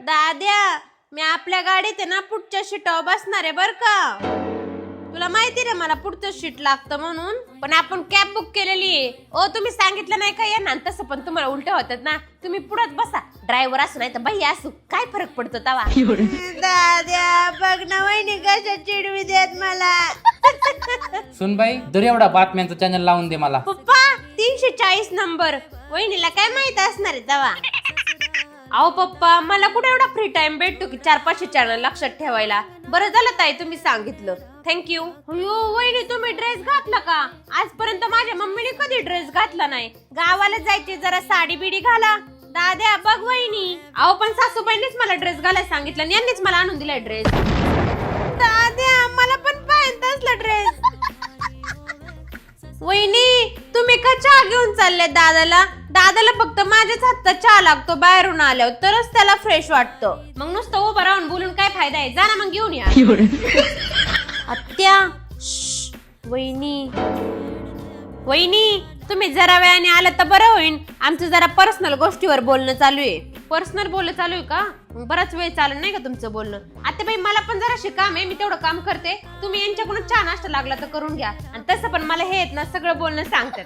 दाद्या मी आपल्या गाडीत आहे ना पुढच्या सीटावर बसणार आहे बर का? तुला माहिती रे मला पुढचं सीट लागतं म्हणून. पण आपण कॅब बुक केलेली आहे. ओ तुम्ही सांगितलं नाही का? या ना तसं पण तुम्हाला उलट होतात ना. तुम्ही पुढत बसा. ड्रायव्हर असू नाही तर बाई असू. काय फरक पडतो तवा? दाद्या बघ ना वहिनी कशा चिडवी देत मला. सुनबाई दर एवढा बातम्यांचं चॅनल लावून दे मला. पप्पा तीनशे चाळीस नंबर वहिनीला काय माहीत असणार आहे तवा? अहो पप्पा मला कुठे एवढा फ्री टाइम भेटतो की चार पाचशे चॅनल लक्षात ठेवायला? बरं झालं ताई तुम्ही सांगितलं. थँक्यू अयो वहिनी तुम्ही ड्रेस घातला का? आजपर्यंत माझ्या मम्मीने कधी ड्रेस घातला नाही. गावाला जायचे जरा साडी बिडी घाला. दाद्या बघ वहिनी. अहो पण सासूबाईंनीच मला ड्रेस घालायला सांगितलं आणि यांनीच मला आणून दिलाय ड्रेस का चहा घेऊन चालले दादाला? दादाला फक्त माझ्याच हातचा चहा लागतो बाहेरून आल्यावर तरच त्याला फ्रेश वाटतं. मग नुसतं उभं राहून बोलून काय फायदा आहे? जा ना मग घेऊन या. आत्या श्श्श, वहिनी. वहिनी तुम्ही जरा वेळाने आलं तर बरं होईल. आमचं जरा पर्सनल गोष्टीवर बोलणं चालू आहे. पर्सनल बोलणं चालू आहे का? मग बराच वेळ चालू नाही का तुमचं बोलणं? आता बाई मला पण जराशी काम आहे मी तेवढं काम करते. तुम्ही यांच्याकडून छान नाश्ता लागला तर करून घ्या. आणि तसं पण मला हे येत ना सगळं बोलणं सांगतात.